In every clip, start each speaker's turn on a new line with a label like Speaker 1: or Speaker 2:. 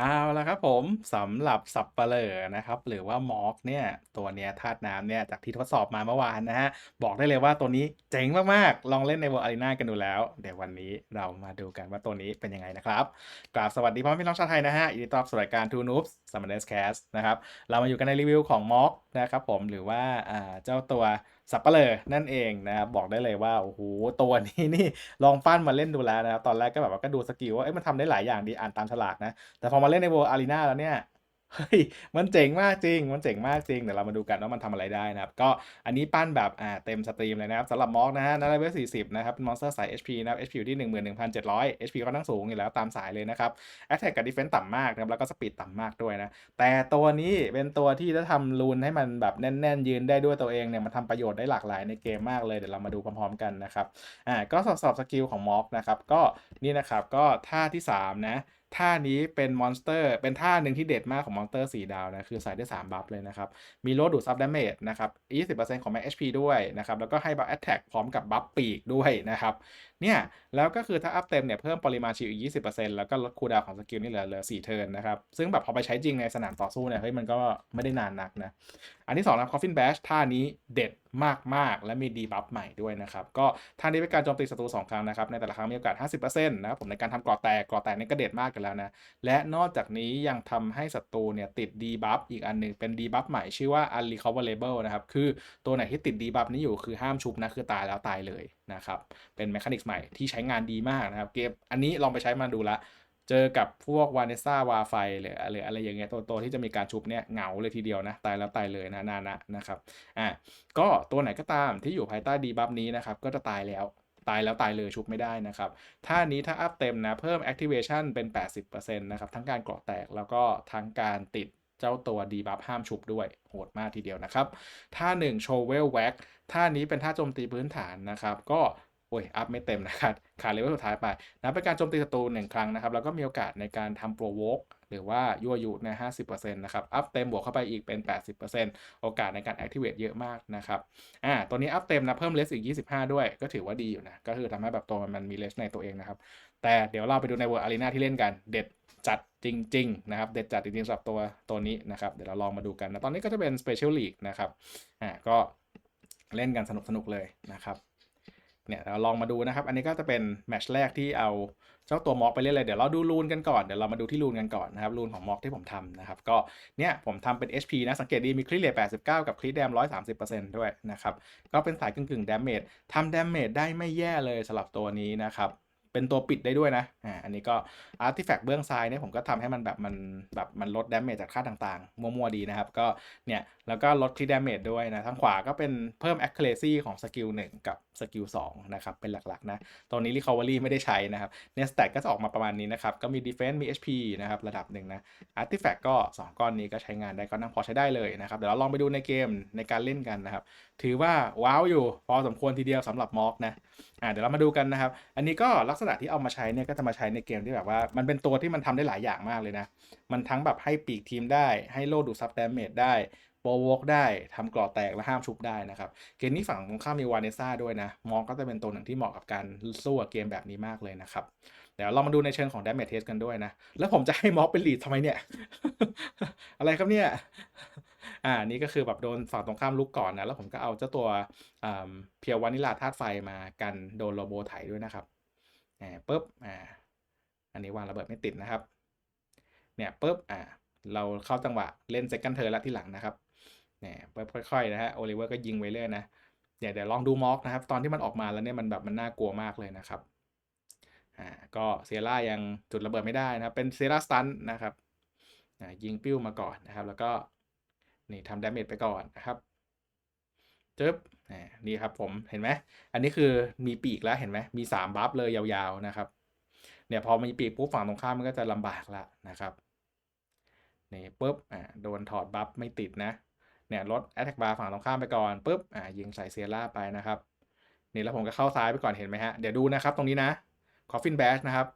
Speaker 1: เอาละครับผมสำหรับสัปเหร่อนะครับ หรือว่ามอร์กเนี่ยตัวเนี้ยธาตุน้ำเนี่ยจากที่ทดสอบมาเมื่อวานนะฮะ บอกได้เลยว่าตัวนี้เจ๋งมาก ๆ ลองเล่นใน World Arena กันดูแล้ว เดี๋ยววันนี้เรามาดูกันว่าตัวนี้เป็นยังไงนะครับ กราบสวัสดีพ่อพี่น้องชาวไทยนะฮะยินดีต้อนรับสู่รายการ Two Noobs Summoners Cast นะครับ เรามาอยู่กันในรีวิวของมอร์กนะครับผมหรือว่าเจ้าตัว สับเหร่อนั่นเองนะครับบอกได้เลยว่าโอ้โหตัวนี้นี่ลองปั้นมาเล่นดูแล้วนะครับตอนแรกก็แบบว่าก็ดูสกิลว่าเอ้ยมันทำได้หลายอย่างดีอ่านตามฉลากนะแต่พอมาเล่นในโวอารีนาแล้วเนี่ย เฮ้ย มันเจ๋งมากจริง มันเจ๋งมากจริง เดี๋ยวเรามาดูกันว่ามันทำอะไรได้นะครับ ก็อันนี้ปั้นแบบอ่าเต็มสตรีมเลยนะครับสำหรับมอกนะฮะนาเลเวล40นะครับ เป็นมอนสเตอร์สาย HP นะครับ HP อยู่ที่ 11,700 HP ก็นั่งสูงอยู่แล้วตามสายเลยนะครับ Attack กับ Defense ต่ำมากนะครับ แล้วก็สปีดต่ำมากด้วยนะ แต่ตัวนี้เป็นตัวที่ถ้าทำรูนให้มันแบบแน่น ๆ ยืนได้ด้วยตัวเองเนี่ย มันทำประโยชน์ได้หลากหลายในเกมมากเลย เดี๋ยวเรามาดูพร้อมๆกันนะครับ อ่า ก็สอบสอบสกิลของมอกนะครับ ก็นี่นะครับ ก็ท่าที่3นะท่านี้เป็นมอนสเตอร์เป็นท่าหนึ่งที่เด็ดมากของมอนสเตอร์4ดาวนะคือใส่ได้ 3 บัฟเลยนะครับ มีโลดดูดซับดาเมจนะครับ 20%ของ Max HP ด้วยนะครับ แล้วก็ให้บัฟแอตแทกพร้อมกับบัฟปีกด้วยนะครับเนี่ยแล้วก็คือถ้าอัพเต็มเนี่ยเพิ่มปริมาณชิลอีก 20%แล้วก็ลดคูดาวของสกิลนี่เหลือเหลือ4เทิร์นนะครับ ซึ่งแบบพอไปใช้จริงในสนามต่อสู้เนี่ยเฮ้ยมันก็ไม่ได้นานนักนะ อันที่2นะครับ Coffin Bash ท่านี้เด็ดมาก ๆ และมีดีบัฟใหม่ด้วยนะครับ ก็ท่านี้เป็นการโจมตีศัตรู 2 ครั้งนะครับ ในแต่ละครั้งมีโอกาส 50%นะครับผมในการทำก่อแตกก่อแตกนี่ก็เด็ดมากกันแล้วนะ และนอกจากนี้ยังทำให้ศัตรูเนี่ยติดดีบัฟอีกอันหนึ่งเป็นดีบัฟใหม่ชื่อว่า unrecoverable นะครับคือตัวไหนที่ติดดีบัฟนี้อยู่คือห้ามชุบนะคือตายแล้วตายเลย นะครับเป็นแมคานิกส์ใหม่ที่ใช้งานดีมากนะครับ เกมอันนี้ลองไปใช้มาดูละ เจอกับพวกวาเนซ่าวาไฟหรืออะไรอะไรอย่างเงี้ยตัวตัวที่จะมีการชุบเนี่ยเหงาเลยทีเดียวนะ ตายแล้วตายเลยนะนานะนะครับอะก็ตัวไหนก็ตามที่อยู่ภายใต้ดีบัฟนี้นะครับก็จะตายแล้วตายแล้วตายเลยชุบไม่ได้นะครับท่านี้ถ้าอัพเต็มนะ เพิ่ม activation เป็น 80%นะครับ ทั้งการเกราะแตกแล้วก็ทั้งการติด เจ้าตัวดีบัฟห้ามชุบด้วยโหดมากทีเดียวนะครับ ท่า1 show well whack ท่านี้เป็นท่าโจมตีพื้นฐานนะครับ ก็โอ้ย อัพไม่เต็มนะครับ ขาดเลเวลสุดท้ายไปนะเป็นการโจมตีศัตรูหนึ่งครั้งนะครับ แล้วก็มีโอกาสในการทำโปรโวกหรือว่ายั่วยุใน 50%นะครับ อัพเต็มบวกเข้าไปอีกเป็น 80%โอกาสในการ activate เยอะมากนะครับ อ่า ตัวนี้อัพเต็มนะ เพิ่มเลสอีก 25 ด้วย ก็ถือว่าดีอยู่นะ ก็คือทำให้แบบตัวมันมีเลสในตัวเองนะครับ แต่เดี๋ยวเราไปดูใน World Arena ที่เล่นกัน เด็ดจัด จริงๆนะครับเด็ดจัดจริงๆสำหรับตัวตัวนี้นะครับเดี๋ยวเราลองมาดูกันนะตอนนี้ก็จะเป็น Special League นะครับอ่าก็เล่นกันสนุกๆเลยนะครับเนี่ยเราลองมาดูนะครับ อันนี้ก็จะเป็นแมชแรกที่เอาเจ้าตัวม็อกไปเล่นเลย เดี๋ยวเราดูรูนกันก่อน เดี๋ยวเรามาดูที่รูนกันก่อนนะครับ รูนของม็อกที่ผมทำนะครับ ก็เนี่ยผมทำเป็น HP นะ สังเกตดี มีคลิเลีย89 กับคลิแดม 130%ด้วยนะครับ ก็เป็นสายกึ่งๆ ดาเมจทำดาเมจได้ไม่แย่เลยสำหรับตัวนี้นะครับ เป็นตัวปิดได้ด้วยนะ อ่า อันนี้ก็อาร์ติแฟกต์เบื้องซ้ายเนี่ยผมก็ทำให้มันแบบมันแบบมันลดดาเมจจากค่าต่างๆ มั่วๆดีนะครับ ก็เนี่ย แล้วก็ลดคลิดาเมจด้วยนะ ทางขวาก็เป็นเพิ่ม accuracy ของสกิล1กับสกิล2นะครับ เป็นหลักๆนะตรงนี้ recovery ไม่ได้ใช้นะครับเนี่ยสแตทก็จะออกมาประมาณนี้นะครับ ก็มี defense มี HP นะครับ ระดับหนึ่งนะ artifact ก็ 2 ก้อนนี้ก็ใช้งานได้ก็นั่งพอใช้ได้เลยนะครับ เดี๋ยวเราลองไปดูในเกมในการเล่นกันนะครับ ถือว่าว้าวอยู่พอสมควรทีเดียวสำหรับมอกนะอ่าเดี๋ยวเรามาดูกันนะครับ อันนี้ก็ลักษณะที่เอามาใช้เนี่ยก็จะมาใช้ในเกมที่แบบว่า มันเป็นตัวที่มันทำได้หลายอย่างมากเลยนะ มันทั้งแบบให้ปีกทีมได้ให้โลดูซับแดาเมจได้โปรวกได้ทำกรอแตกและห้ามชุบได้นะครับ เกมนี้ฝั่งตรงข้ามมีวาเนซ่าด้วยนะมองก็จะเป็นตัวหนึ่งที่เหมาะกับการสู้กับเกมแบบนี้มากเลยนะครับเดี๋ยวเรามาดูในเชิงของ damage test กันด้วยนะ แล้วผมจะให้ม็อกเป็นลีดทำไมเนี่ย อะไรครับเนี่ย อ่านี่ก็คือแบบโดนฝั่งตรงข้ามลุกก่อนนะ แล้วผมก็เอาเจ้าตัวเพียววานิลาธาตุไฟมากันโดนโรโบไถด้วยนะครับอ่าปุ๊บอ่าอันนี้วางระเบิดไม่ติดนะครับ เนี่ยปุ๊บอ่าเราเข้าจังหวะเล่นเซคันเทอร์แล้วที่หลังนะครับเนี่ยปุ๊บค่อยๆนะฮะโอลิเวอร์ก็ยิงไว้เรื่อยนะเดี๋ยวเดี๋ยวลองดูม็อกนะครับ ตอนที่มันออกมาแล้วเนี่ยมันแบบมันน่ากลัวมากเลยนะครับอ่าก็เซร่ายังจุดระเบิดไม่ได้นะครับ เป็นเซร่าสตันนะครับอ่ายิงปิ้วมาก่อนนะครับ แล้วก็ นี่ทำดาเมจไปก่อนนะครับจึ๊บนี่ครับผมเห็นไหมอันนี้คือมีปีกแล้วเห็นไหมมี 3 บัฟเลยยาวๆนะครับเนี่ยพอมีปีกปุ๊บฝั่งตรงข้ามมันก็จะลำบากละนะครับนี่ปุ๊บอ่าโดนถอดบัฟไม่ติดนะเนี่ยลด attack bar ฝั่งตรงข้ามไปก่อนปุ๊บอ่ายิงใส่เซียร่าไปนะครับนี่แล้วผมก็เข้าซ้ายไปก่อนเห็นไหมฮะเดี๋ยวดูนะครับตรงนี้นะ coffin bash นะครับ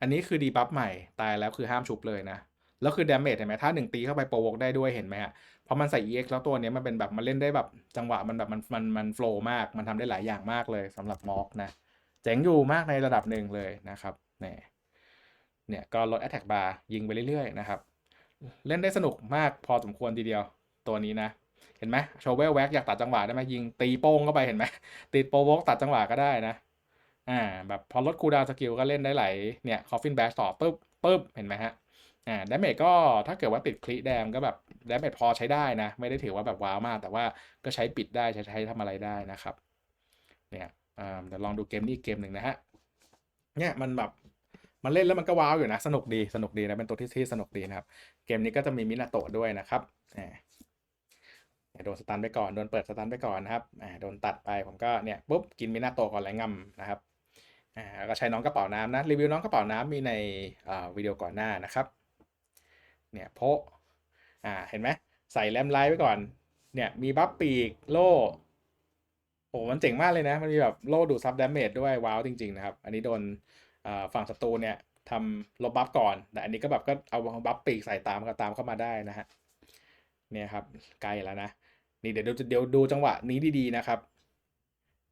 Speaker 1: อันนี้คือดีบัฟใหม่ตายแล้วคือห้ามชุบเลยนะ แล้วคือดาเมจเห็นไหมถ้าหนึ่งตีเข้าไปโปรวกได้ด้วยเห็นไหมฮะเพราะมันใส่ EX แล้วตัวนี้มันเป็นแบบมันเล่นได้แบบจังหวะมันแบบมันมันมันโฟล์มาก มันทำได้หลายอย่างมากเลยสำหรับม็อกนะ เจ๋งอยู่มากในระดับหนึ่งเลยนะครับนี่เนี่ยก็ลด attack bar ยิงไปเรื่อยๆนะครับ เล่นได้สนุกมากพอสมควรทีเดียวตัวนี้นะเห็นไหมโชเวลแว็กอยากตัดจังหวะได้ไหมยิงตีโป้งเข้าไปเห็นไหมติดโปรวกตัดจังหวะก็ได้นะอ่าแบบพอลดคูดาวสกิลก็เล่นได้หลายเนี่ยคอฟฟินแบชต่อปึ๊บปึ๊บเห็นไหมฮะ อ่าดาเมจก็ถ้าเกิดว่าติดคลิแดมก็แบบดาเมจพอใช้ได้นะ ไม่ได้ถือว่าแบบว้าวมาก แต่ว่าก็ใช้ปิดได้ใช้ใช้ทำอะไรได้นะครับ เนี่ยอ่าเดี๋ยวลองดูเกมนี้เกมหนึ่งนะฮะเนี่ยมันแบบมันเล่นแล้วมันก็ว้าวอยู่นะสนุกดีสนุกดีนะเป็นตัวที่ที่สนุกดีนะครับ เกมนี้ก็จะมีมินาโตะด้วยนะครับอ่าโดนสตันไปก่อนโดนเปิดสตันไปก่อนนะครับอ่าโดนตัดไปผมก็เนี่ยปุ๊บกินมินาโตะก่อนแรงงำนะครับอ่าก็ใช้น้องกระเป๋าน้ำนะรีวิวน้องกระเป๋าน้ำมีในวิดีโอก่อนหน้านะครับ เนี่ยโพะอ่าเห็นไหมใส่แรมไลท์ไว้ก่อน เนี่ยมีบัฟปีกโล่โอ้มันเจ๋งมากเลยนะ มันมีแบบโล่ดูดซับดาเมจด้วยว้าวจริง ๆ นะครับ อันนี้โดนฝั่งศัตรูเนี่ยทำลบบัฟก่อน แต่อันนี้ก็แบบก็เอาบัฟปีกใส่ตามก็ตามเข้ามาได้นะฮะเนี่ยครับไกลแล้วนะ นี่เดี๋ยวดูเดี๋ยวดูจังหวะนี้ดีๆนะครับ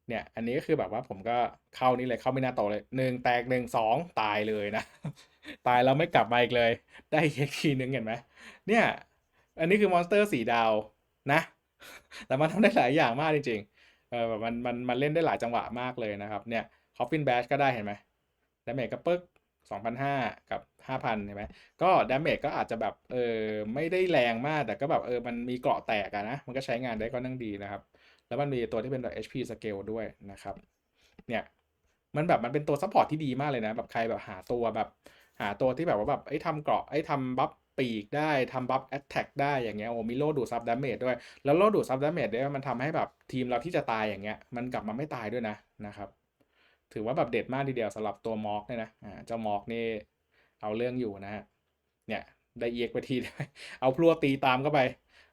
Speaker 1: เนี่ย อันนี้ก็คือแบบว่าผมก็เข้านี่เลยเข้าไม่น่าโตเลยหนึ่งแตกหนึ่งสองตายเลยนะ ตายแล้วไม่กลับมาอีกเลย ได้อีกทีนึงเห็นไหมเนี่ย อันนี้คือมอนสเตอร์สีดาวนะ แต่มันทำได้หลายอย่างมากจริงๆเออแบบมันมันมันเล่นได้หลายจังหวะมากเลยนะครับ เนี่ยคอฟฟินแบชก็ได้เห็นไหมดาเมจก็ปึ๊ก2,500 กับ 5,000เห็นไหม ก็ดาเมจก็อาจจะแบบ เออไม่ได้แรงมาก แต่ก็แบบ เออ มันมีเกราะแตกอะนะ มันก็ใช้งานได้ก็นั่งดีนะครับ แล้วมันมีตัวที่เป็น HP scale ด้วยนะครับ เนี่ย มันแบบมันเป็นตัวซัพพอร์ตที่ดีมากเลยนะ แบบใครแบบหาตัวแบบ หาตัวที่แบบว่าแบบไอ้ทำเกราะไอ้ทำบัฟปีกได้ทำบัฟแอตแทกได้อย่างเงี้ยโอ้มีโลดูซับดาเมจด้วย แล้วโลดูซับดาเมจด้วยมันทำให้แบบทีมเราที่จะตายอย่างเงี้ย มันกลับมาไม่ตายด้วยนะนะครับ ถือว่าแบบเด็ดมากทีเดียวสำหรับตัวมอกเนี่ยนะอ่าเจ้ามอกนี่เอาเรื่องอยู่นะฮะเนี่ยได้เอียกไปทีได้เอาพลัวตีตามเข้าไป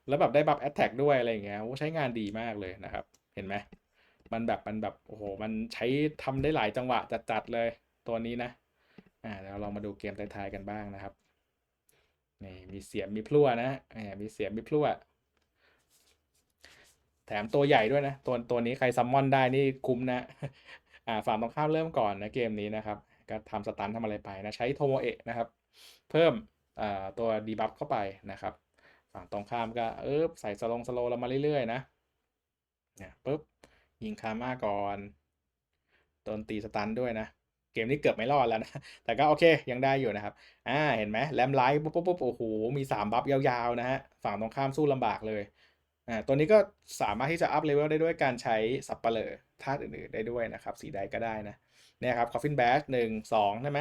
Speaker 1: แล้วแบบได้บัฟแอตแทกด้วยอะไรอย่างเงี้ยโอ้ใช้งานดีมากเลยนะครับ เห็นไหมมันแบบมันแบบโอ้โหมันใช้ทำได้หลายจังหวะจัดๆเลยตัวนี้นะอ่าเดี๋ยวเรามาดูเกมท้ายๆกันบ้างนะครับนี่มีเสียมมีพลั่วนะอ่ามีเสียมมีพลั่ว แถมตัวใหญ่ด้วยนะตัวตัวนี้ใครซัมมอนได้นี่คุ้มนะ อ่าฝั่งตรงข้ามเริ่มก่อนนะเกมนี้นะครับ ก็ทำสตันทำอะไรไปนะ ใช้โทโมเอะนะครับ เพิ่มอ่าตัวดีบัฟเข้าไปนะครับ ฝั่งตรงข้ามก็เออใส่สลงสโลเรามาเรื่อยๆนะเนี่ยปุ๊บยิงคาม่าก่อนโดนตีสตันด้วยนะ เกมนี้เกือบไม่รอดแล้วนะ แต่ก็โอเคยังได้อยู่นะครับ อ่าเห็นไหมแรมไลท์ปุ๊บปุ๊บโอ้โหมีสามบัฟยาวๆนะฮะฝั่งตรงข้ามสู้ลำบากเลยอ่าตัวนี้ก็สามารถที่จะอัพเลเวลได้ด้วยการใช้สับเปลอธาตุอื่นๆได้ด้วยนะครับ สีใดก็ได้นะเนี่ยครับคอฟฟินแบชหนึ่งสองใช่ไหม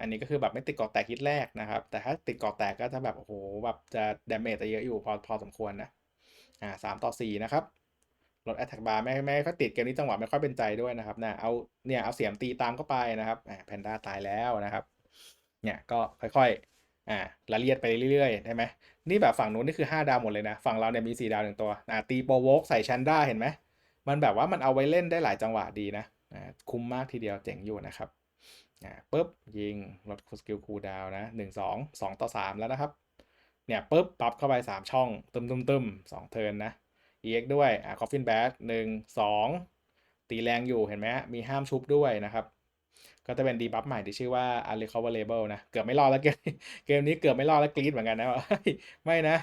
Speaker 1: อันนี้ก็คือแบบไม่ติดเกาะแตกฮิตแรกนะครับ แต่ถ้าติดเกาะแตกก็จะแบบโอ้โหแบบจะดาเมจจะเยอะอยู่พอพอสมควรนะอ่าสามต่อสี่นะครับลด attack bar ไม่ไม่ค่อยติดเกมนี้จังหวะไม่ค่อยเป็นใจด้วยนะครับนะเอาเนี่ยเอาเสียมตีตามเข้าไปนะครับอ่าแพนด้าตายแล้วนะครับเนี่ยก็ค่อยๆอ่าละเลียดไปเรื่อยๆใช่ไหมนี่แบบฝั่งนู้นนี่คือ 5 ดาวหมดเลยนะ ฝั่งเราเนี่ยมี 4 ดาวหนึ่งตัวอ่าตีโปโวกใส่ชันด้าเห็นไหมมันแบบว่ามันเอาไว้เล่นได้หลายจังหวะดีนะอ่าคุ้มมากทีเดียวเจ๋งอยู่นะครับ อ่าปุ๊บยิงลดสกิลคูดาวนะหนึ่งสองสองต่อสามแล้วนะครับ เนี่ยปุ๊บปรับเข้าไป3ช่องตึมตึมตึมสองเทิร์นนะ EX ด้วยอ่า Coffin Bash หนึ่งสองตีแรงอยู่เห็นไหมมีห้ามชุบด้วยนะครับ ก็จะเป็นดีบัฟใหม่ที่ชื่อว่า Unrecoverable นะ เกือบไม่รอดแล้วเกมเกมนี้เกือบไม่รอดแล้วกรี๊ดเหมือนกันนะไม่นะ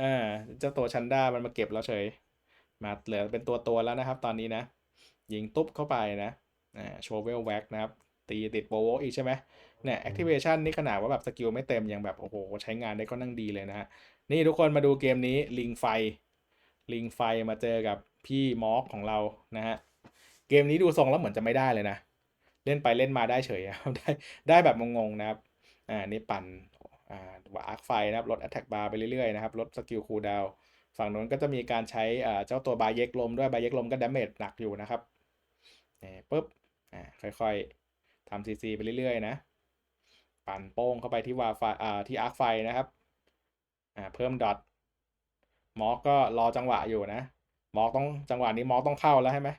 Speaker 1: อ่าเจ้าตัวชันด้ามันมาเก็บแล้วเฉย มาเหลือเป็นตัวตัวแล้วนะครับ ตอนนี้นะ ยิงตุ๊บเข้าไปนะอ่าโชเวลแว็กนะครับ ตีติดโปรโวอีกใช่ไหมเนี่ย activation นี่ขนาดว่าแบบสกิลไม่เต็มยังแบบโอ้โหใช้งานได้ก็นั่งดีเลยนะฮะนี่ทุกคนมาดูเกมนี้ลิงไฟ ลิงไฟมาเจอกับพี่มอสของเรานะฮะเกมนี้ดูทรงแล้วเหมือนจะไม่ได้เลยนะ เล่นไปเล่นมาได้เฉยครับได้ได้แบบงงๆนะครับอ่านี่ปั่นอ่าว่าอาร์คไฟนะครับลด attack bar ไปเรื่อยๆนะครับลดสกิลคูลดาวฝั่งนู้นก็จะมีการใช้อ่าเจ้าตัวบาเยกลมด้วยบาเยกลมก็ดาเมจหนักอยู่นะครับนี่ปุ๊บอ่าค่อยๆ ทำซีซีไปเรื่อยๆนะ ปั่นโป้งเข้าไปที่วาไฟอ่าที่อาร์คไฟนะครับอ่าเพิ่มดอทมอสก็รอจังหวะอยู่นะ มอสต้องจังหวะนี้มอสต้องเข้าแล้วใช่ไหม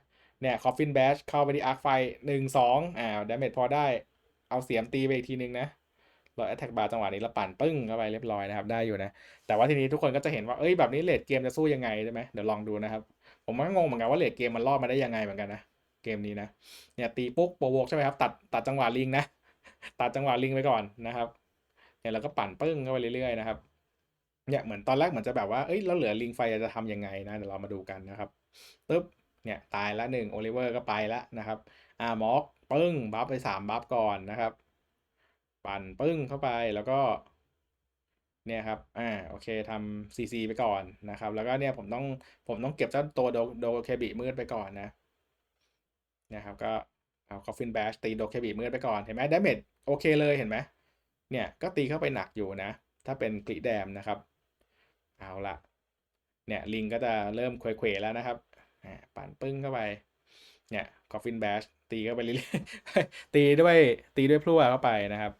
Speaker 1: เนี่ยคอฟฟินแบชเข้าไปที่อาร์คไฟหนึ่งสองอ่าดาเมจพอได้เอาเสียมตีไปอีกทีนึงนะรอแอตแทกบาร์จังหวะนี้แล้วปั่นปึ้งเข้าไปเรียบร้อยนะครับได้อยู่นะ แต่ว่าทีนี้ทุกคนก็จะเห็นว่าเอ้ยแบบนี้เลดเกมจะสู้ยังไงใช่ไหมเดี๋ยวลองดูนะครับ ผมก็งงเหมือนกันว่าเลดเกมมันรอดมาได้ยังไงเหมือนกันนะ เกมนี้นะเนี่ยตีปุ๊บโปรโวกใช่ไหมครับตัดตัดจังหวะลิงนะตัดจังหวะลิงไปก่อนนะครับเนี่ยเราก็ปั่นปึ้งเข้าไปเรื่อยๆนะครับเนี่ยเหมือนตอนแรกเหมือนจะแบบว่าเอ้ยแล้วเหลือลิงไฟจะทำยังไงนะเดี๋ยวเรามาดูกันนะครับปึ๊บเนี่ยตายละหนึ่งโอลิเวอร์ก็ไปละนะครับอ่ามอกปึ้งบัฟไปสามบัฟก่อนนะครับ ปั่นปึ้งเข้าไปแล้วก็เนี่ยครับ อ่า โอเคทำซีซีไปก่อนนะครับ แล้วก็เนี่ยผมต้อง ผมต้องเก็บเจ้าตัวโดโดเคบิมืดไปก่อนนะ นี่ยครับก็เอาคอฟฟินแบชตีโดเคบิมืดไปก่อนเห็นไหมดาเมจโอเคเลยเห็นไหมเนี่ยก็ตีเข้าไปหนักอยู่นะ ถ้าเป็นกรีแดมนะครับ เอาละเนี่ยลิงก็จะเริ่มเควๆแล้วนะครับปั่นปึ้งเข้าไปเนี่ยคอฟฟินแบชตีเข้าไปเรื่อยๆตีด้วยตีด้วยพลั่วเข้าไปนะครับ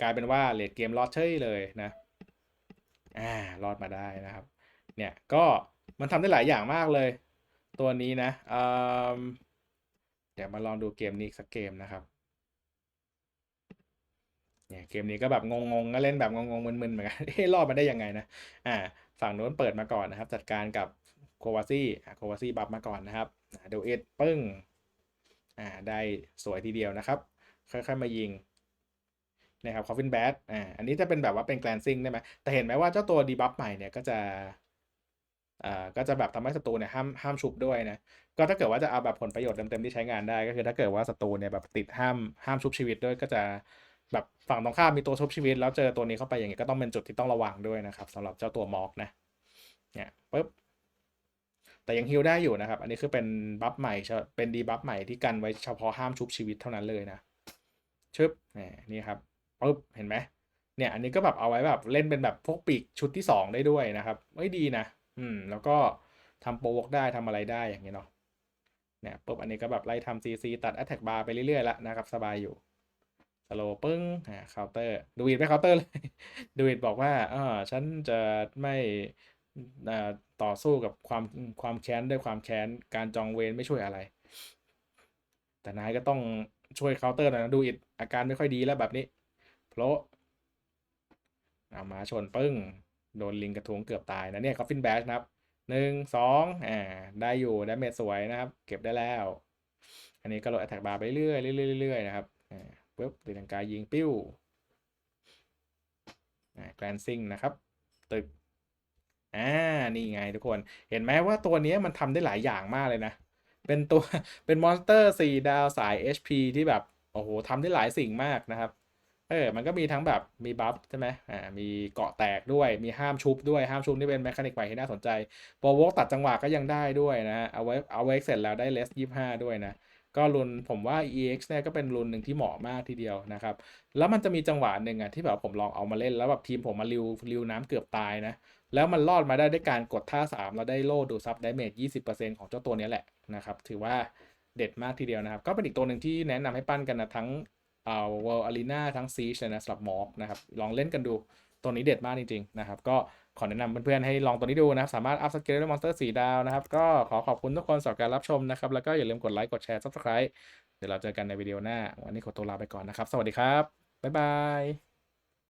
Speaker 1: กลายเป็นว่าเลดเกมรอดเฉยเลยนะอ่ารอดมาได้นะครับ เนี่ยก็มันทำได้หลายอย่างมากเลย ตัวนี้นะอืม เดี๋ยวมาลองดูเกมนี้สักเกมนะครับ เนี่ยเกมนี้ก็แบบงงๆก็เล่นแบบงงๆมึนๆเหมือนกันเฮ้รอดมาได้ยังไงนะ อ่า ฝั่งโน้นเปิดมาก่อนนะครับ จัดการกับโควาซี่โควาซี่บัฟมาก่อนนะครับดูเอ็ดปึ้ง อ่า ได้สวยทีเดียวนะครับ ค่อยๆมายิงนะครับคอฟฟินแบดอ่า อันนี้จะเป็นแบบว่าเป็นแกลนซิงได้ไหมแต่เห็นไหมว่าเจ้าตัวดีบัฟใหม่เนี่ยก็จะ อ่าก็จะแบบทำให้ศัตรูเนี่ยห้ามห้ามชุบด้วยนะก็ถ้าเกิดว่าจะเอาแบบผลประโยชน์เต็มๆที่ใช้งานได้ ก็คือถ้าเกิดว่าศัตรูเนี่ยแบบติดห้ามห้ามชุบชีวิตด้วยก็จะแบบฝั่งตรงข้ามมีตัวชุบชีวิต แล้วเจอตัวนี้เข้าไปอย่างเงี้ยก็ต้องเป็นจุดที่ต้องระวังด้วยนะครับสำหรับเจ้าตัวมอกนะเนี่ยปึ๊บแต่ยังฮิลได้อยู่นะครับ อันนี้คือเป็นบัฟใหม่เป็นดีบัฟใหม่ที่กันไว้เฉพาะห้ามชุบชีวิตเท่านั้นเลยนะชึบนี่ครับปึ๊บเห็นไหมเนี่ยอันนี้ก็แบบเอาไว้แบบเล่นเป็นแบบพวกปีกชุดที่ 2 ได้ด้วยนะครับไม่ดีนะ อืม แล้วก็ทำโปรวกได้ทำอะไรได้อย่างเงี้ยเนาะเนี่ยปุ๊บอันนี้ก็แบบไล่ทำซีซีตัด Attack Bar ไปเรื่อยๆล้วนะครับ สบายอยู่สโลปึ้งอ่าเคาน์เตอร์ดูอิดไปเคาน์เตอร์เลยดูอิดบอกว่าอ่าฉันจะไม่อ่าต่อสู้กับความความแค้นด้วยความแค้นการจองเวรไม่ช่วยอะไร แต่นายก็ต้องช่วยเคาน์เตอร์หน่อยนะดูอิดอาการไม่ค่อยดีแล้วแบบนี้ เพราะเอามาชนปึ้ง โดนลิงกระทุงเกือบตายนะเนี่ยคอฟฟินแบชนะครับหนึ่งสองอ่าได้อยู่ไดาเมจสวยนะครับ เก็บได้แล้ว อันนี้ก็ลดแอตแทกบาร์ไปเรื่อยๆเรื่อยนะครับอ่าปุ๊บตีลังกายยิงปิ้วอ่าแกรนซิงนะครับ ตึกอ่านี่ไงทุกคนเห็นไหมว่าตัวนี้มันทำได้หลายอย่างมากเลยนะ เป็นตัวเป็นมอนสเตอร์สี่ดาวสาย HP ที่แบบ โอ้โหทำได้หลายสิ่งมากนะครับ เออ มันก็มีทั้งแบบมีบัฟใช่ไหมอ่า มีเกาะแตกด้วย มีห้ามชุบด้วย ห้ามชุบนี่เป็นแมคานิกใหม่ที่น่าสนใจโปรโวกตัดจังหวะก็ยังได้ด้วยนะเอาไว้เอาไว้เสร็จแล้วได้เลสยี่ห้าด้วยนะ ก็รุนผมว่า EX เนี่ยก็เป็นรุนหนึ่งที่เหมาะมากทีเดียวนะครับ แล้วมันจะมีจังหวะหนึ่งอะที่แบบผมลองเอามาเล่นแล้วแบบทีมผมมาริวริวน้ำเกือบตายนะ แล้วมันรอดมาได้ด้วยการกดท่า3แล้วได้โล่ดูซับไดเมจ20%ของเจ้าตัวนี้แหละนะครับ ถือว่าเด็ดมากทีเดียวนะครับ ก็เป็นอีกตัวหนึ่งที่แนะนำให้ปั้นกันนะทั้ง เอ่อ World Arena ทั้ง Siege เลยนะสำหรับมอฟนะครับ ลองเล่นกันดู ตัวนี้เด็ดมากจริงๆนะครับ ก็ขอแนะนำเพื่อนๆให้ลองตัวนี้ดูนะครับ สามารถอัพสเกลด้วยมอนสเตอร์สีดาวนะครับ ก็ขอขอบคุณทุกคนสำหรับการรับชมนะครับ แล้วก็อย่าลืมกดไลค์ กดแชร์ Subscribe เดี๋ยวเราเจอกันในวิดีโอหน้า วันนี้ขอตัวลาไปก่อนนะครับ สวัสดีครับ บ๊ายบาย